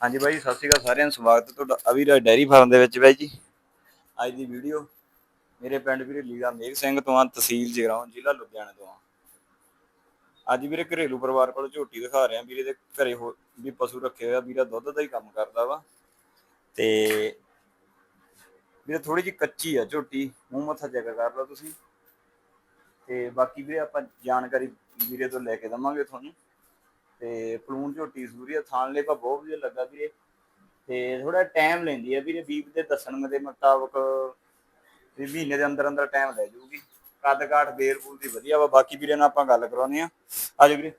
ਹਾਂਜੀ ਬਾਈ, ਸਤਿ ਸ਼੍ਰੀ ਅਕਾਲ ਸਾਰਿਆਂ ਨੂੰ, ਸਵਾਗਤ ਹੈ ਤੁਹਾਡਾ ਅਵੀਰਾ ਡੈਰੀ ਫਾਰਮ ਦੇ ਵਿੱਚ ਬਾਈ ਜੀ। ਅੱਜ ਦੀ ਵੀਡੀਓ, ਮੇਰੇ ਪਿੰਡ ਵੀਰੇ ਲੀਲਾ ਮੇਘ ਸਿੰਘ ਤੋਂ ਆ, ਤਹਿਸੀਲ ਜਗਰਾਉਂ, ਜ਼ਿਲ੍ਹਾ ਲੁਧਿਆਣਾ ਤੋਂ ਆ। ਅੱਜ ਵੀਰੇ ਘਰੇਲੂ ਪਰਿਵਾਰ ਕੋਲ ਝੋਟੀ ਦਿਖਾ ਰਿਹਾ ਵੀਰੇ ਦੇ ਘਰੇ ਹੋ, ਵੀ ਪਸ਼ੂ ਰੱਖੇ ਹੋਇਆ ਵੀਰਾ ਦੁੱਧ ਦਾ ਹੀ ਕੰਮ ਕਰਦਾ ਵਾ। ਤੇ ਵੀਰੇ ਥੋੜੀ ਜਿਹੀ ਕੱਚੀ ਆ ਝੋਟੀ, ਮੂੰਹ ਮੱਥਾ ਚੈੱਕ ਕਰ ਲਓ ਤੁਸੀਂ। ਤੇ ਬਾਕੀ ਵੀਰੇ ਆਪਾਂ ਜਾਣਕਾਰੀ ਵੀਰੇ ਤੋਂ ਲੈ ਕੇ ਦਵਾਂਗੇ ਤੁਹਾਨੂੰ। ਤੇ ਪਲੂਨ ਝੋਟੀ ਸੂਰੀਆ ਥਾਣ ਲੇਪਾ ਬਹੁਤ ਵਧੀਆ ਲੱਗਾ ਵੀਰੇ। ਤੇ ਥੋੜਾ ਟਾਈਮ ਲੈਂਦੀ ਹੈ ਵੀਰੇ ਬੀਬ ਦੇ ਦੱਸਣ ਦੇ ਮੁਤਾਬਕ ਵੀ ਮਹੀਨੇ ਦੇ ਅੰਦਰ ਅੰਦਰ ਟਾਈਮ ਲੈ ਜਾਊਗੀ ਕੱਦ ਕਾਠ ਬੇਰ ਬੂਲ ਦੀ ਵਧੀਆ ਵਾ ਬਾਕੀ ਵੀਰੇ ਨਾਲ ਆਪਾਂ ਗੱਲ ਕਰਾਉਂਦੇ ਆ। ਆਜੋ ਵੀਰੇ।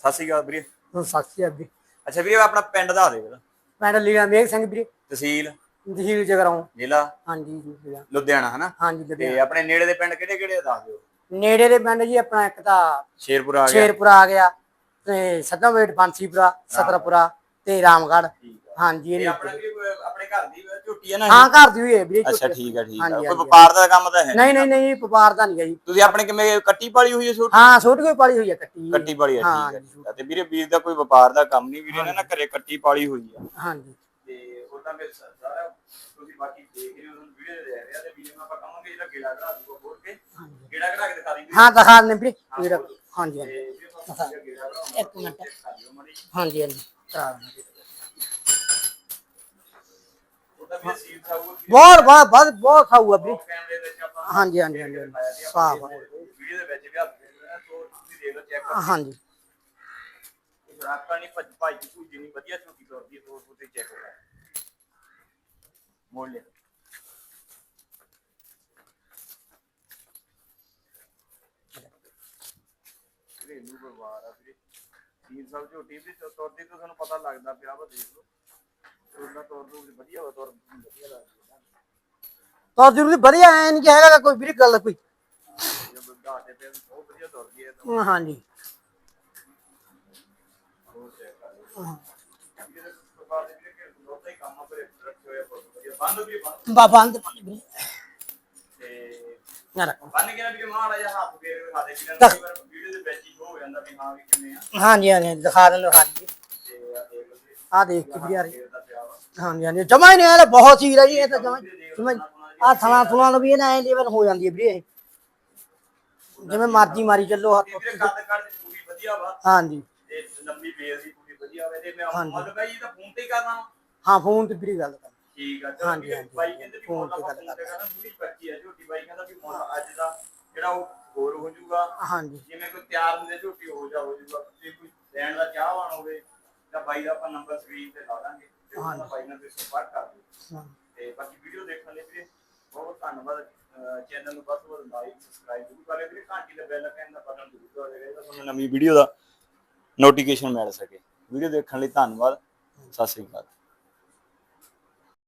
ਸਤਿ ਸ਼੍ਰੀ ਅਕਾਲ ਵੀਰੇ। ਹੁਣ ਸਾਖੀ ਆ ਵੀਰੇ। ਅੱਛਾ ਵੀਰੇ ਆਪਣਾ ਪਿੰਡ ਦੱਸ ਦੇ ਵੀਰੇ ਪਿੰਡ ਲੀਲਾ ਮੇਘ ਸਿੰਘ ਵੀਰੇ। ਤਹਿਸੀਲ? ਤਹਿਸੀਲ ਜਗਰਾਉਂ। ਜ਼ਿਲ੍ਹਾ ਹਾਂਜੀ ਜੀ ਵੀਰੇ। ਲੁਧਿਆਣਾ ਹਨਾ? ਹਾਂਜੀ ਤੇ ਆਪਣੇ ਨੇੜੇ ਦੇ ਪਿੰਡ ਕਿਹੜੇ ਕਿਹੜੇ ਦੱਸ ਦਿਓ। ਨੇੜੇ ਦੇ ਪਿੰਡ ਜੀ ਆਪਣਾ ਇੱਕ ਤਾਂ ਸ਼ੇਰਪੁਰ ਆ ਗਿਆ। ਸ਼ੇਰਪੁਰਾ ਆ ਗਿਆ ਤੇ ਸੱਦਾਵੇਟ ਬਾਂਸੀਪੁਰਾ ਸਤਰਪੁਰਾ ਤੇ ਆ। ਹਾਂਜੀ ਇਹ ਆਪਣਾ ਆਪਣੇ ਘਰ ਦੀ ਝੋਟੀ ਹੈ ਨਾ? ਹਾਂ ਘਰ ਦੀ ਹੋਈ ਹੈ ਵੀਰੇ ਅੱਛਾ। ਠੀਕ ਆ ਠੀਕ ਹਾਂਜੀ, ਕੋਈ। ਵਪਾਰ ਦਾ ਕੰਮ ਤਾਂ ਹੈ ਨਹੀਂ ਨਹੀਂ ਨਹੀਂ ਵਪਾਰ ਦਾ ਨਹੀਂ ਹੈ ਜੀ। ਤੁਸੀਂ ਆਪਣੇ ਕਿਵੇਂ ਕੱਟੀ ਪਾਲੀ ਹੋਈ ਹੈ ਛੋਟੀ? ਹਾਂ ਛੋਟੀ ਕੋਈ ਪਾਲੀ ਹੋਈ ਹੈ ਕੱਟੀ ਕੱਟੀ ਪਾਲੀ ਹੈ ਹਾਂ, ਠੀਕ ਹੈ ਹੈ। ਤੇ ਵੀਰੇ ਵੀਰ ਦਾ ਕੋਈ ਵਪਾਰ ਦਾ ਕੰਮ ਨਹੀਂ ਵੀਰੇ ਨੇ ਨਾ ਘਰੇ ਕੱਟੀ ਪਾਲੀ ਹੋਈ ਆ। ਹਾਂਜੀ। ਤੇ ਉਹਦਾ ਸ- ਸਾਰਾ ਤੁਸੀਂ ਬਾਕੀ ਦੇਖ ਰਹੇ ਹੋ ਤੁਹਾਨੂੰ ਵੀਡੀਓ ਦੇ ਰਿਹਾ ਤੇ ਵੀਡੀਓ ਆਪਾਂ ਕਹਾਂਗੇ ਜਿਹੜਾ ਗੇੜਾ ਘੜਾ ਦੂਗਾ ਬੋਲ ਕੇ ਗੇੜਾ ਘੜਾ ਕੇ ਦਿਖਾ ਦੀ ਹਾਂ ਦਿਖਾ ਦਿੰਦੇ ਵੀਰੇ। ਵੀਰੇ ਹਾਂਜੀ ਹਾਂਜੀ ਤੇ ਇੱਕ ਮਿੰਟ ਦਿਖਾ ਦਿਓ ਮਾੜੀ ਜਿਹੀ। ਹਾਂਜੀ ਹਾਂਜੀ। ਕਰਾ ਦਿੰਦੇ ਉਹਦਾ ਵੀ ਸੀਲ ਸਾਊਗਾ ਬਹੁਤ ਬਹੁਤ ਬਹੁਤ ਬਹੁਤ ਖਾਊਗਾ ਵੀਰੇ। ਕੈਮਰੇ ਦੇ ਵਿੱਚ ਆਪਾਂ ਹਾਂਜੀ ਹਾਂਜੀ ਹਾਂਜੀ ਹਾਂਜੀ। ਸਾਫ਼ ਆ। ਵੀਡੀਓ ਦੇ ਵਿੱਚ ਵੀ ਹੱਥ ਦੇ ਦੇਣਾ ਸੋ ਤੁਸੀਂ ਦੇਖ ਲਓ ਚੈੱਕ ਹਾਂਜੀ। ਰਾਤਾਂ ਨਹੀਂ ਭੱਜ ਭਾਈ ਦੀ ਭੂਜੀ ਨਹੀਂ ਵਧੀਆ ਝੋਟੀ ਕਰਦੀ ਹੈ ਤੋਂ ਤੁਸੀਂ ਚੈੱਕ ਕਰੋ ਮੋੜ ਲੈ ਘਰੇਲੂ ਪਰਿਵਾਰ ਆ ਵੀਰੇ। ਸੀਰ ਸਾਹਿਬ ਝੋਟੀ ਵੀ ਤੁਰਦੀ ਤੋਂ ਤੁਹਾਨੂੰ ਪਤਾ ਲੱਗਦਾ ਪਿਆ ਵਾ ਦੇਖ ਲਓ। ਤੁਰਦਾ ਤੁਰ ਦੂ ਵਧੀਆ ਵਾ ਤੁਰ ਵਧੀਆ ਲੱਗਦੀ। ਹੈ ਤਾਂ ਜ਼ਰੂਰੀ ਵਧੀਆ ਐ ਨਹੀਂ ਕਿ ਹੈਗਾ ਗਾ ਕੋਈ ਵੀਰੇ ਗੱਲ ਕੋਈ। ਜਦੋਂ ਘਾਟੇ ਤੇ ਬਹੁਤ ਵਧੀਆ ਤੁਰਦੀ ਹੈ ਤਾਂ। ਹਾਂਜੀ। ਹੋਰ ਚੈੱਕ ਕਰ ਲਓ ਇਹਦੇ ਪਰਿਵਾਰ ਦੇ ਵੀਰੇ ਘਰੇਲੂ ਬਹੁਤਾ ਹੀ ਕੰਮ ਆ ਪਰ ਰੱਖੇ ਹੋਏ ਆ ਬਹੁਤ ਵਧੀਆ। ਬੰਦ ਵੀ ਬੰਦ। ਬਾਬਾ ਅੰਦ ਪਾਣੀ ਵੀਰੇ। ਤੇ ਨਾ ਰੱਖੋ। ਬੰਨ ਕੇ ਨਾ ਵੀ ਮਾੜਾ ਜਿਹਾ ਹੱਥ ਫੇਰ ਵਿਖਾ ਦੇ ਕਿ ਨਾ ਦੇ ਹੀ ਹੋ ਜਾਂਦਾ ਵੀ ਹਾਂ ਵੀ ਕਿਵੇਂ ਆ? ਹਾਂਜੀ ਹਾਂਜੀ ਦਿਖਾ ਦਿੰਦੇ ਹਾਂਜੀ। ਤੇ ਆ ਦੇਖ ਲਓ ਜੀ। ਆ ਦੇਖ ਕੇ ਦਾ ਪਿਆ ਵਾ ਹਾਂਜੀ ਹਾਂਜੀ ਜਮਾ ਹੀ ਨਹੀਂ ਆਇਆ ਬਹੁਤ ਚੀਜ਼ ਹੈ ਜੀ ਇਹ ਤਾਂ ਜਮਾ ਆ ਥਣਾ ਥਣਾ ਨੂੰ ਵੀ ਇਹ ਨਾ ਐ ਲੈਵਲ ਹੋ ਜਾਂਦੀ ਹੈ ਵੀਰੇ ਇਹ। ਜਿਵੇਂ ਮਰਜ਼ੀ ਮਾਰੀ ਚੱਲੋ ਹੱਥ ਤੇ ਵੀਰੇ ਕੱਦ ਕੱਦ ਪੂਰੀ ਵਧੀਆ ਵਾ। ਹਾਂਜੀ। ਤੇ ਲੰਬੀ ਬੇਲ ਦੀ ਪੂਰੀ ਵਧੀਆ ਵਾ ਤੇ ਮੈਂ ਹਾਂਜੀ। ਮੁੱਲ ਤਾਂ ਫੋਨ ਤੇ ਹੀ ਕਰਨਾ ਵਾ। ਹਾਂ ਫੋਨ ਤੇ ਵੀਰੇ ਗੱਲ ਕਰ। ਠੀਕ ਆ ਚਲੋ ਹਾਂਜੀ, ਵੀਰੇ, ਹਾਂਜੀ, ਬਾਈ ਕਹਿੰਦੇ ਵੀ ਫੋਨ ਮੁੱਲ ਤੇ ਆਪਾਂ ਗੱਲ ਫੋਨ ਤੇ ਕਰਨਾ ਪੂਰੀ ਪਰਚੀ ਆ ਝੋਟੀ ਬਾਈ ਕਹਿੰਦਾ ਵੀ ਮੁੱਲ ਅੱਜ ਦਾ ਜਿਹੜਾ ਉਹ ਹੋਰ ਹੋ ਜਾਊਗਾ ਹਾਂਜੀ। ਜਿਵੇਂ ਕੋਈ ਤਿਆਰ ਹੁੰਦੇ ਝੋਟੀ ਹੋ ਜਾ ਹੋ ਜਾਊਗਾ। ਜੇ ਕੋਈ ਲੈਣ ਦਾ ਚਾਹਵਾਨ ਹੋਵੇ ਤਾਂ ਬਾਈ ਦਾ ਆਪਾਂ ਨੰਬਰ ਸਕਰੀਨ ਤੇ ਲਾ ਦਾਂਗੇ ਤੇ ਉਹਨਾਂ ਬਾਈ ਨਾਲ ਤੁਸੀਂ ਸੰਪਰਕ ਕਰ ਲਿਓ। ਤੇ ਬਾਕੀ ਵੀਡੀਓ ਦੇਖਣ ਲਈ ਵੀਰੇ ਬਹੁਤ ਧੰਨਵਾਦ। ਚੈਨਲ ਨੂੰ ਵੱਧ ਤੋਂ ਵੱਧ ਲਾਈਕ ਸਬਸਕ੍ਰਾਈਬ ਜ਼ਰੂਰ ਕਰਿਓ ਵੀਰੇ। ਘੰਟੀ ਦਾ ਬੈਲ ਆਈਕਨ ਦਾ ਬਟਨ ਜ਼ਰੂਰ ਦਬਾਇਓ ਜਿਹੜਾ ਤੁਹਾਨੂੰ ਨਵੀਂ ਵੀਡੀਓ ਦਾ ਨੋਟੀਫਿਕੇਸ਼ਨ ਮਿਲ ਸਕੇ। ਵੀਡੀਓ ਦੇਖਣ ਲਈ ਧੰਨਵਾਦ। ਸਤਿ ਸ੍ਰੀ ਅਕਾਲ।